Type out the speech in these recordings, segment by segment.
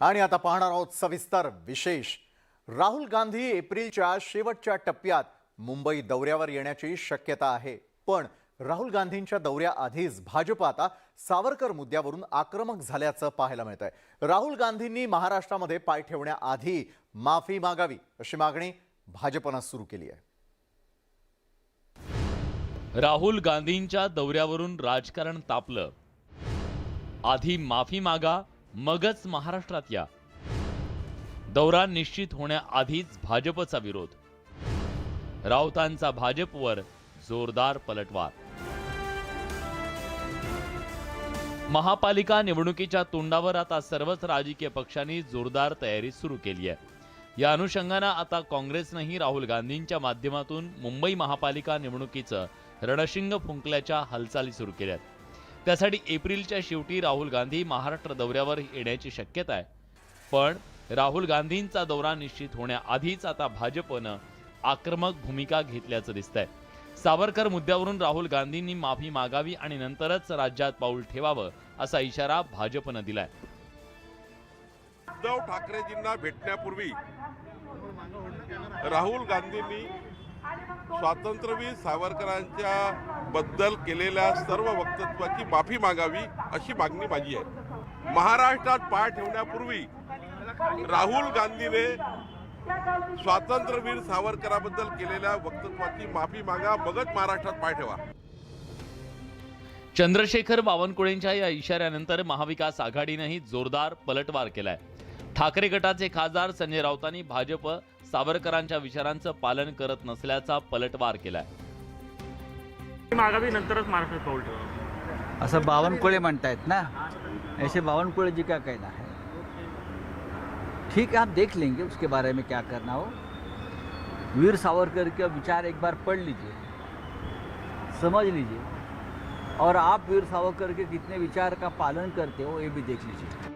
आणि आता पाहणार आहोत सविस्तर विशेष. राहुल गांधी एप्रिलच्या शेवटच्या टप्प्यात मुंबई दौऱ्यावर येण्याची शक्यता आहे. पण राहुल गांधींच्या दौऱ्याआधीच भाजप आता सावरकर मुद्द्यावरून आक्रमक झाल्याचं पाहायला मिळत आहे राहुल गांधींनी महाराष्ट्रामध्ये पाय ठेवण्याआधी माफी मागावी अशी मागणी भाजपनं सुरू केली आहे. राहुल गांधींच्या दौऱ्यावरून राजकारण तापलं. आधी माफी मागा मगच महाराष्ट्रात या. दौरा निश्चित होण्याआधीच भाजपचा विरोध. राऊतांचा भाजपवर जोरदार पलटवार. महापालिका निवडणुकीच्या तोंडावर आता सर्वच राजकीय पक्षांनी जोरदार तयारी सुरू केली आहे या अनुषंगानं आता काँग्रेसनंही राहुल गांधींच्या माध्यमातून मुंबई महापालिका निवडणुकीचं रणशिंग फुंकल्याच्या हालचाली सुरू केल्यात. त्यासाठी एप्रिलच्या शेवटी राहुल गांधी महाराष्ट्र दौऱ्यावर येण्याची शक्यता आहे. पण राहुल गांधींचा दौरा निश्चित होण्याआधीच आता भाजपनं आक्रमक भूमिका घेतल्याचं दिसतंय. सावरकर मुद्द्यावरून राहुल गांधींनी माफी मागावी आणि नंतरच राज्यात पाऊल ठेवावं असा इशारा भाजपनं दिलाय. उद्धव ठाकरेजींना भेटण्यापूर्वी राहुल गांधींनी स्वातंत्र्यवीर सावरकरांच्या बद्दल केलेल्या सर्व वक्तत्वाची माफी मागावी अशी मागणी माझी आहे. महाराष्ट्रात पाय ठेवण्यापूर्वी राहुल गांधीने स्वातंत्र्यवीर सावरकराबद्दल केलेल्या वक्तत्वाची माफी मागा मगच महाराष्ट्रात पाय ठेवा. चंद्रशेखर बावनकुळेंच्या या इशाऱ्यानंतर महाविकास आघाडीनेही जोरदार पलटवार केलाय. ठाकरे गटाचे खासदार संजय राऊतांनी भाजप सावरकरांच्या विचारांचं पालन करत नसल्याचा पलटवार केलाय. मागावी नंतरच महाराष्ट्रात पाऊल ठेवा असं बावनकुळे म्हणतायत ना? ऐसे बावनकुळे जी का कहना है ठीक है आप देख लेंगे उसके बारे में क्या करना हो. वीर सावरकर का विचार एक बार पढ़ लीजिए समझ लीजिए और आप वीर सावरकर के कितने विचार का पालन करते हो ये भी देख लीजिए।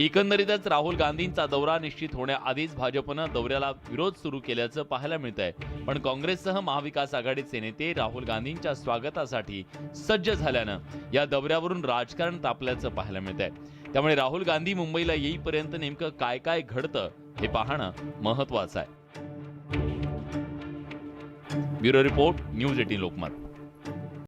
एकंदरीतच राहुल गांधींचा दौरा निश्चित होण्याआधीच भाजपनं दौऱ्याला विरोध सुरू केल्याचं पाहायला मिळत आहे पण काँग्रेससह महाविकास आघाडीचे नेते राहुल गांधींच्या स्वागतासाठी सज्ज झाल्यानं या दौऱ्यावरून राजकारण तापल्याचं पाहायला मिळत आहे त्यामुळे राहुल गांधी मुंबईला येईपर्यंत नेमकं काय काय घडतं हे पाहणं महत्वाचं आहे. Bureau report news eighteen Lokmat.